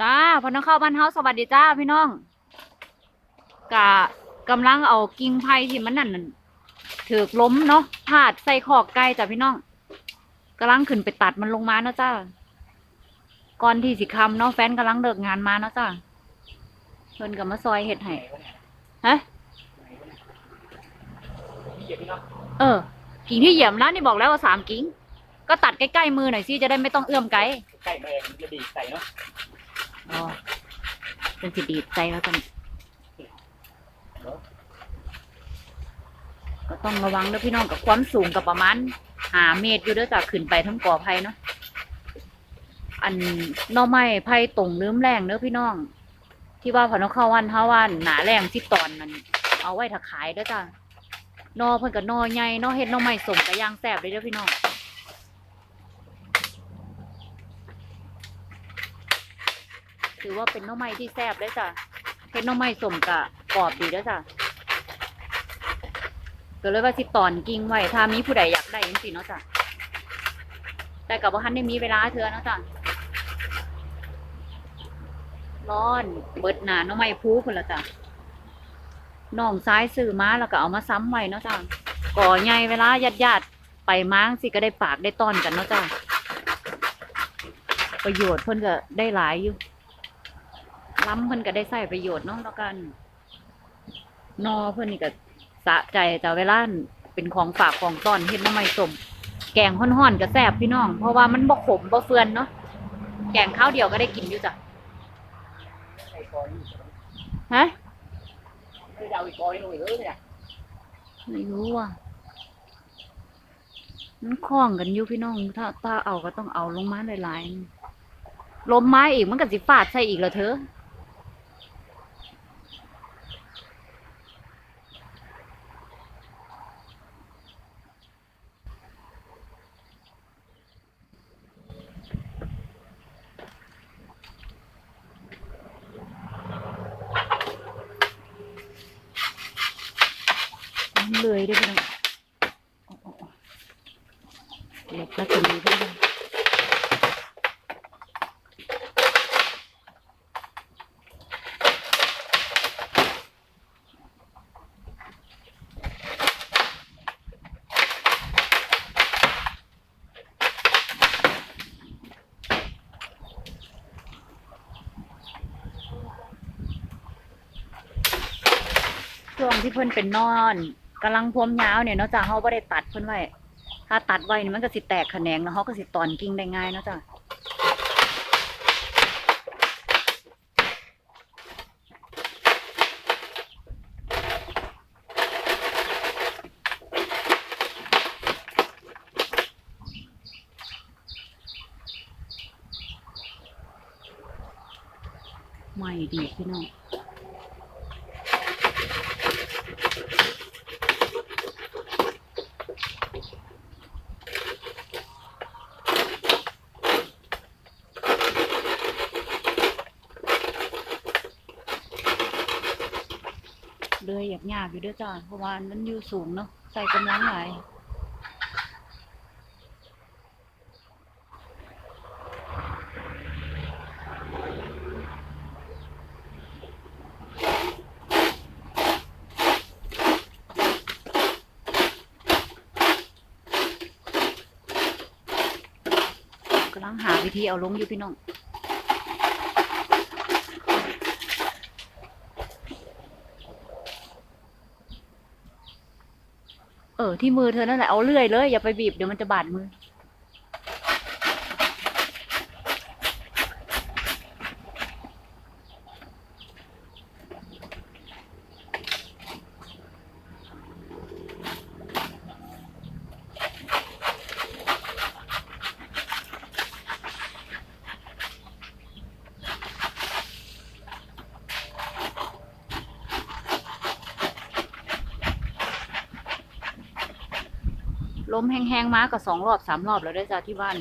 จ้าพอน้องเข้าบ้านเฮาสวัสดีจ้าพี่น้องกะกำลังเอากิ่งไผ่ที่มันนั่นนั่นถือล้มเนาะพาดใส่ขอกไก่จ้ะพี่น้องกำลังขึ้นไปตัดมันลงมาเนาะจ้าก่อนที่สิคำเนาะแฟนกำลังเลิกงานมาเนาะจ้าเพิ่นกับมาซอยเห็ดให้ฮะเออ กิ่งที่เหยียบแล้วนี่บอกแล้วว่าสามกิ่งก็ตัดใกล้ๆมือหน่อยสิจะได้ไม่ต้องเอื้อมไกลไก่แมงจะดีใส่เนาะ อ๋อเป็นสิดีดใจแล้วกันก็ต้องระวังเด้อพี่น้องกับความสูงกับประมาณหาเมตรอยู่เด้อจากขึ้นไปทั้งก่อไผ่เนาะอันนอไม้ไผ่ตรงลืมแรงเด้อพี่น้อง ที่ว่าพอนกเข้าวันเฮาวันหนาแรงสิตอนนั้นเอาไว้ถ้าขายเด้อจ้ะนอเพิ่นกับนอใหญ่นอเฮ็ดนอไม้สมกับย่างแซ่บเลยเด้อพี่น้อง ถือว่าเป็นน้องไม้ที่แซ่บเลยจ้ะเฮ็ดน้องไม้สมกะกรอบดีแล้วจ้ะก็เลยว่าสิตอนกิ่งไว้ถ้ามีผู้ใดอยากได้จังซี่เนาะจ้ะแต่กับว่าทันได้มีเวลาเทื่อเนาะจ้ะร้อนเบิดหนาน้องไม้พูพุ่นละจ้ะน้องซ้ายซื้อมาแล้วก็เอามาซ้ำไว้เนาะจ้ะก่อใหญ่เวลาญาติญาติไปม้างสิก็ได้ปากได้ต้อนกันเนาะจ้ะประโยชน์เพิ่นก็ได้หลายอยู่ ล้ำเพิ่นก็ได้ใส่ประโยชน์เนาะแล้วกันนอเพิ่นนี่ก็สะใจแต่เวลาเป็นของฝากของต้อนเฮ็ดน้ำไม้สมแกงห่อนๆก็แซ่บพี่น้อง เพราะว่ามันบ่ขมบ่เฟือนเนาะแกงข้าวเดียวก็ได้กินอยู่จ้ะไก่กอยฮะไม่ด้เอาอีกอยลงอีกเลยเนี่ยไม่รู้อะมันคล้องกันอยู่พี่น้อง ถ้าถ้าเอาก็ต้องเอาลงมาหลายๆล้มไม้อีกมันก็สิฟาดใส่อีกแล้วเธอ เลยด้วยพี่น้องเล็กแล้วจะมีด้วยช่วงที่เพิ่นเป็นนอน กำลังพวมยาวเนี่ยเนาะจ้ะเขาไ่ได้ตัดเพิ่นไว้ ถ้าตัดไว้นี่มันก็สิแตกแขนงแล้วเขาก็สิตอนกิ่งได้ง่ายเนาะจ้ะไม่ดีพี่น้อง เลยอยากยากอยู่เด้วยจ้าเพราะว่ามันอยู่สูงเนาะใส่กำลังหลายกำลังหาวิธีเอาลงอยู่พี่น้อง ออที่มือเธอนั่นแหละเอาเลื่อยเลยอย่าไปบีบเดี๋ยวมันจะบาดมือ ล้มแห้งๆมาก็สองรอบสามรอบแล้วได้จ้าที่บ้าน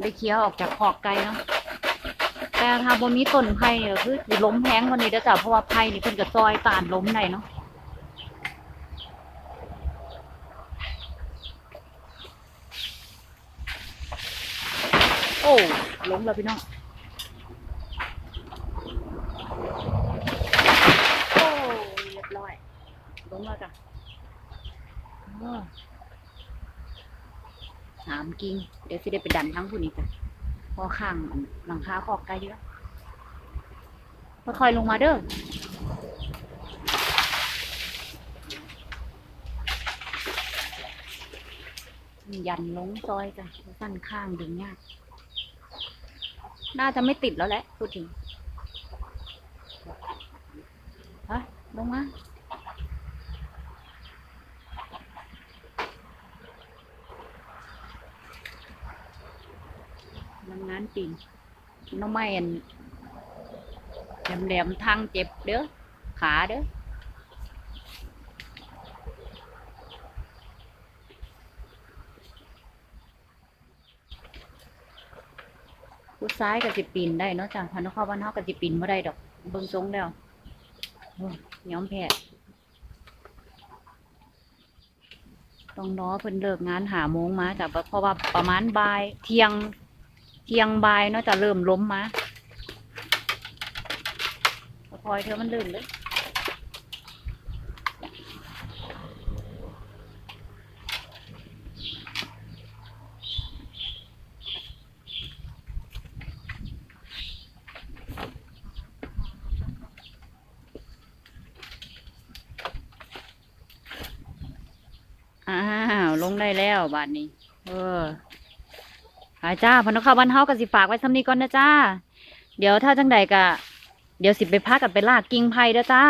ได้เคี้ยวออกจากขอกไก่เนาะแต่ถ้าบ่มีต้นไผ่เนี่ยคือล้มแห้งว่านี้เด้จ้าเพราะว่าไผ่นี่เพิ่นก็ซอยตานล้มได้เนาะโอ้ล้มแล้วพี่น้อง กิ่งเดี๋ยวสิได้ไปดันทั้งผู้นี้จ้ะพอข้างหลังคาคอกไกลเยอะค่อยๆลงมาเด้อยันลงซอยจ้ะสั้นข้างดึงยาก น่าจะไม่ติดแล้วแหละพูดถึงฮะลงมา น้ำงานปิงน้องไม่อันแหลมๆทางเจ็บเด้อขาเด้อผู้ซ้ายกับจิปีนได้เนาะจ้ะพันธุ์ข้อบ้านเฮากับจิปีนบ่ได้ดอกเบิ่งทรงแล้วโอ้ยยอมแพ้ต้องรอเพิ่นเลิกงานหาโมงมาจ้ะเพราะว่าประมาณบ่ายเที่ยง เทียงบ่ายเนาะจะเริ่มล้มมาพลอยเธอมันลื่นเลยอ้าว ลงได้แล้วบาทนี้ เออ อาจ้าพนักข่าวบ้านเฮาก็สิฝากไว้สำนี้ก่อนนะจ้า เดี๋ยวถ้าจังใดก็เดี๋ยวสิไปพากันไปลากกิ่งไผ่เด้อจ้า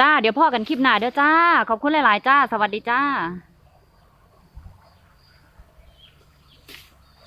จ้า เดี๋ยวพ่อกันคลิปหน้าเด้อจ้า ขอบคุณหลาย ๆ จ้า สวัสดีจ้า